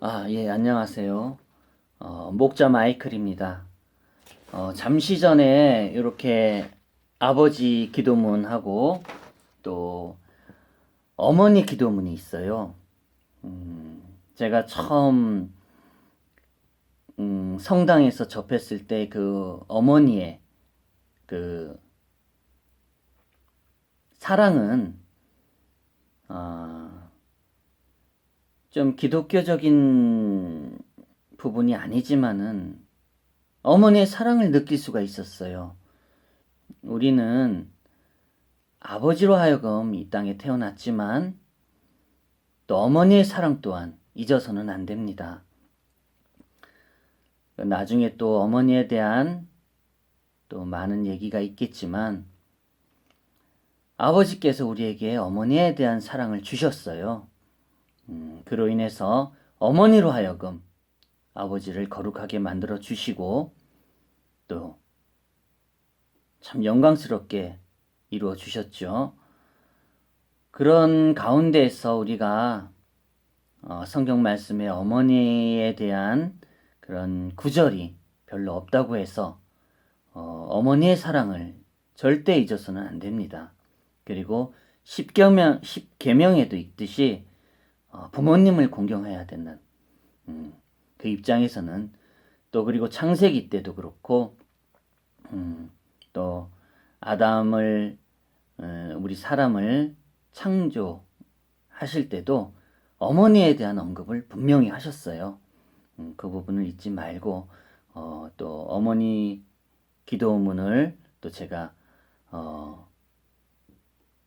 아, 예, 안녕하세요. 어, 목자 마이클입니다. 어, 잠시 전에 이렇게 아버지 기도문하고 또 어머니 기도문이 있어요. 음, 제가 처음 음, 성당에서 접했을 때 그 어머니의 그 사랑은 아, 좀 기독교적인 부분이 아니지만은 어머니의 사랑을 느낄 수가 있었어요. 우리는 아버지로 하여금 이 땅에 태어났지만 또 어머니의 사랑 또한 잊어서는 안 됩니다. 나중에 또 어머니에 대한 또 많은 얘기가 있겠지만 아버지께서 우리에게 어머니에 대한 사랑을 주셨어요. 음, 그로 인해서 어머니로 하여금 아버지를 거룩하게 만들어 주시고 또 참 영광스럽게 이루어 주셨죠. 그런 가운데에서 우리가 어, 성경 말씀에 어머니에 대한 그런 구절이 별로 없다고 해서 어, 어머니의 사랑을 절대 잊어서는 안 됩니다. 그리고 십계명, 십계명에도 있듯이 어, 부모님을 공경해야 되는 음, 그 입장에서는 또 그리고 창세기 때도 그렇고 음, 또 아담을 어, 우리 사람을 창조하실 때도 어머니에 대한 언급을 분명히 하셨어요. 음, 그 부분을 잊지 말고 어, 또 어머니 기도문을 또 제가 어,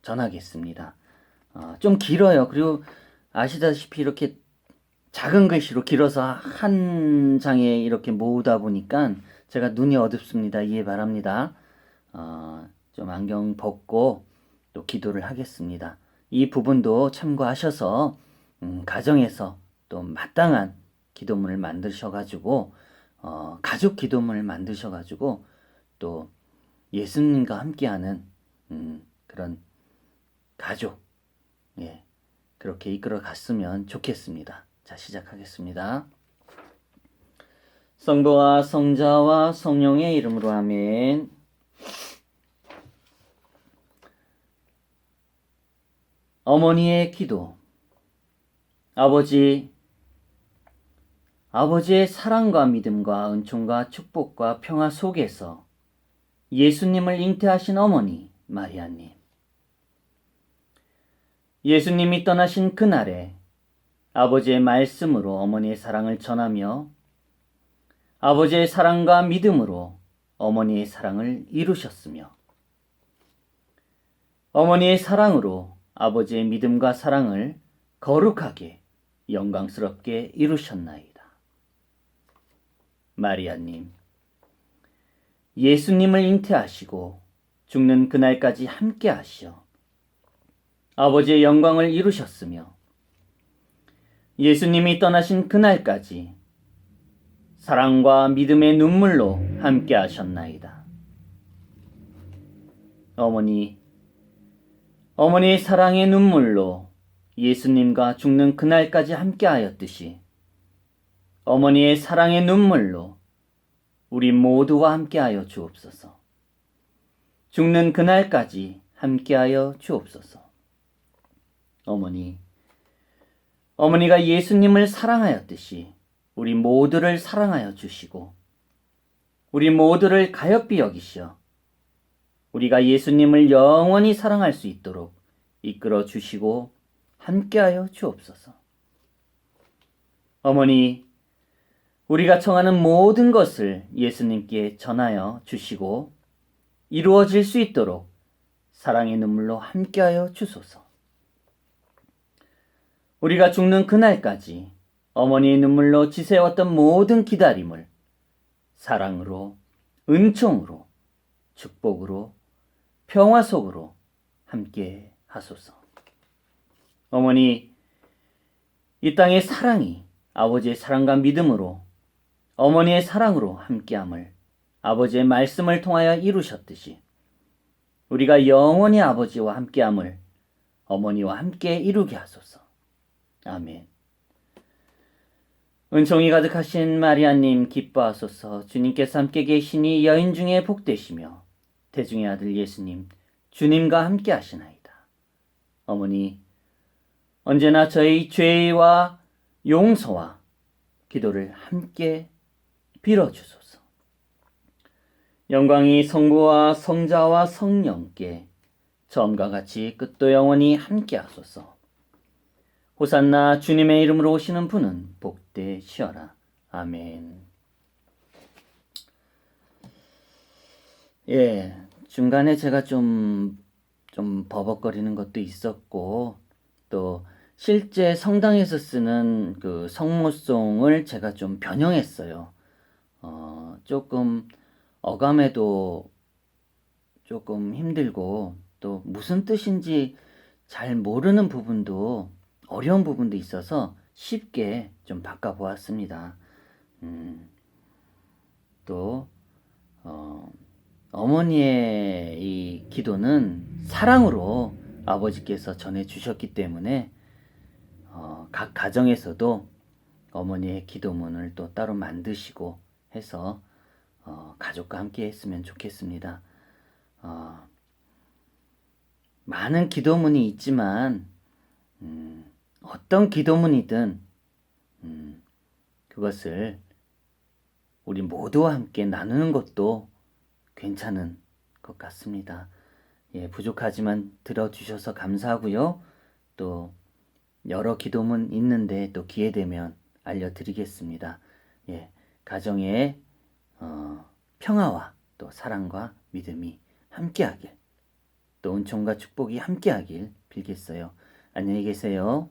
전하겠습니다. 어, 좀 길어요. 그리고 아시다시피 이렇게 작은 글씨로 길어서 한 장에 이렇게 모으다 보니까 제가 눈이 어둡습니다. 이해 바랍니다. 어, 좀 안경 벗고 또 기도를 하겠습니다. 이 부분도 참고하셔서 음, 가정에서 또 마땅한 기도문을 만드셔가지고 어, 가족 기도문을 만드셔가지고 또 예수님과 함께하는 음, 그런 가족 예 그렇게 이끌어 갔으면 좋겠습니다. 자 시작하겠습니다. 성부와 성자와 성령의 이름으로 아멘. 어머니의 기도. 아버지, 아버지의 사랑과 믿음과 은총과 축복과 평화 속에서 예수님을 잉태하신 어머니 마리아님. 예수님이 떠나신 그날에 아버지의 말씀으로 어머니의 사랑을 전하며 아버지의 사랑과 믿음으로 어머니의 사랑을 이루셨으며 어머니의 사랑으로 아버지의 믿음과 사랑을 거룩하게 영광스럽게 이루셨나이다. 마리아님, 예수님을 잉태하시고 죽는 그날까지 함께 하시어 아버지의 영광을 이루셨으며 예수님이 떠나신 그날까지 사랑과 믿음의 눈물로 함께 하셨나이다. 어머니, 어머니의 사랑의 눈물로 예수님과 죽는 그날까지 함께 하였듯이 어머니의 사랑의 눈물로 우리 모두와 함께하여 주옵소서. 죽는 그날까지 함께하여 주옵소서. 어머니, 어머니가 예수님을 사랑하였듯이 우리 모두를 사랑하여 주시고 우리 모두를 가엾비 여기시어 우리가 예수님을 영원히 사랑할 수 있도록 이끌어 주시고 함께하여 주옵소서. 어머니, 우리가 청하는 모든 것을 예수님께 전하여 주시고 이루어질 수 있도록 사랑의 눈물로 함께하여 주소서. 우리가 죽는 그날까지 어머니의 눈물로 지새웠던 모든 기다림을 사랑으로, 은총으로, 축복으로, 평화 속으로 함께 하소서. 어머니, 이 땅의 사랑이 아버지의 사랑과 믿음으로 어머니의 사랑으로 함께함을 아버지의 말씀을 통하여 이루셨듯이 우리가 영원히 아버지와 함께함을 어머니와 함께 이루게 하소서. 아멘. 은총이 가득하신 마리아님 기뻐하소서 주님께서 함께 계시니 여인 중에 복되시며 대중의 아들 예수님 주님과 함께 하시나이다. 어머니 언제나 저희 죄와 용서와 기도를 함께 빌어주소서. 영광이 성부와 성자와 성령께 처음과 같이 끝도 영원히 함께 하소서. 호산나 주님의 이름으로 오시는 분은 복되시어라. 아멘. 예, 중간에 제가 좀, 좀 버벅거리는 것도 있었고, 또 실제 성당에서 쓰는 그 성모송을 제가 좀 변형했어요. 어, 조금 어감에도 조금 힘들고, 또 무슨 뜻인지 잘 모르는 부분도 어려운 부분도 있어서 쉽게 좀 바꿔보았습니다. 음, 또, 어, 어머니의 이 기도는 사랑으로 아버지께서 전해주셨기 때문에 어, 각 가정에서도 어머니의 기도문을 또 따로 만드시고 해서 어, 가족과 함께 했으면 좋겠습니다. 어, 많은 기도문이 있지만 음, 어떤 기도문이든 음, 그것을 우리 모두와 함께 나누는 것도 괜찮은 것 같습니다. 예, 부족하지만 들어주셔서 감사하고요. 또 여러 기도문 있는데 또 기회 되면 알려드리겠습니다. 예, 가정의 어, 평화와 또 사랑과 믿음이 함께하길 또 은총과 축복이 함께하길 빌겠어요. 안녕히 계세요.